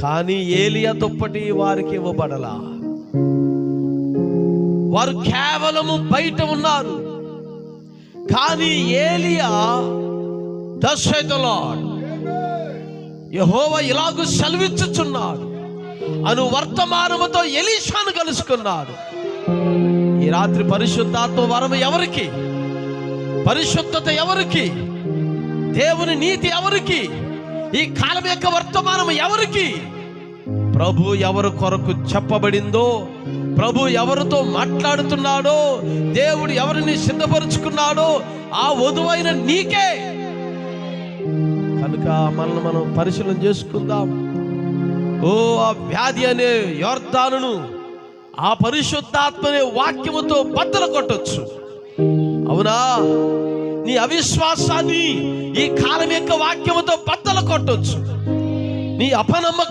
కానీ ఏలియా దుప్పటి వారికి ఇవ్వబడలా. వారు కేవలము బయట ఉన్నారు. కానీ ఏలియా దశలాడ్ యహోవ ఇలాగూ సెలవిచ్చుచున్నాడు. అను వర్తమానముతో ఎలీషాను కలుసుకున్నాడు. ఈ రాత్రి పరిశుద్ధాత్మ వరం ఎవరికి? పరిశుద్ధత ఎవరికి? దేవుని నీతి ఎవరికి? ఈ కాలం యొక్క వర్తమానం ఎవరికి? ప్రభు ఎవరు కొరకు చెప్పబడిందో ప్రభు ఎవరితో మాట్లాడుతున్నాడో దేవుడు ఎవరిని సిద్ధపరుచుకున్నాడో ఆ వధువైన నీకే. కనుక మనల్ని మనం పరిశీలన చేసుకుందాం. ఓ ఆ వ్యాధి అనే యోర్ధానును ఆ పరిశుద్ధాత్మనే వాక్యముతో బద్దలు కొట్టొచ్చు అవునా? నీ అవిశ్వాసాన్ని ఈ కాలం యొక్క వాక్యముతో కొట్టొచ్చు నీ అపనమ్మక